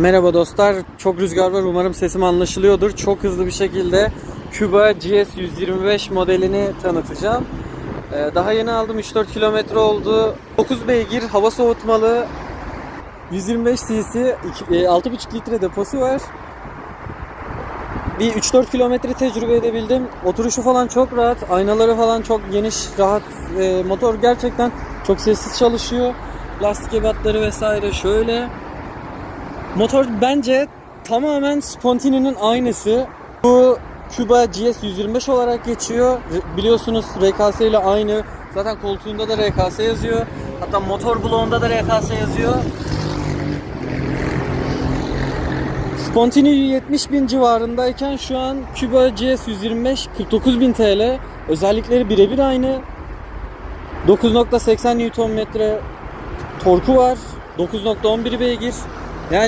Merhaba dostlar. Çok rüzgar var. Umarım sesim anlaşılıyordur. Çok hızlı bir şekilde Cuba GS 125 modelini tanıtacağım. Ee, Daha yeni aldım. 3-4 kilometre oldu. 9 beygir, hava soğutmalı. 125 cc, iki- e, 6,5 litre deposu var. Bir 3-4 kilometre tecrübe edebildim. Oturuşu falan çok rahat. Aynaları falan çok geniş, rahat. Ee, motor gerçekten çok sessiz çalışıyor. Lastik ebatları vesaire şöyle. Motor bence tamamen Spontini'nin aynısı. Bu Cuba GS 125 olarak geçiyor. Biliyorsunuz RKS ile aynı. Zaten koltuğunda da RKS yazıyor. Hatta motor bloğunda da RKS yazıyor. Spontini 70 bin civarındayken şu an Cuba GS 125 49 bin TL. Özellikleri birebir aynı. 9.80 Nm torku var. 9.11 beygir. Yani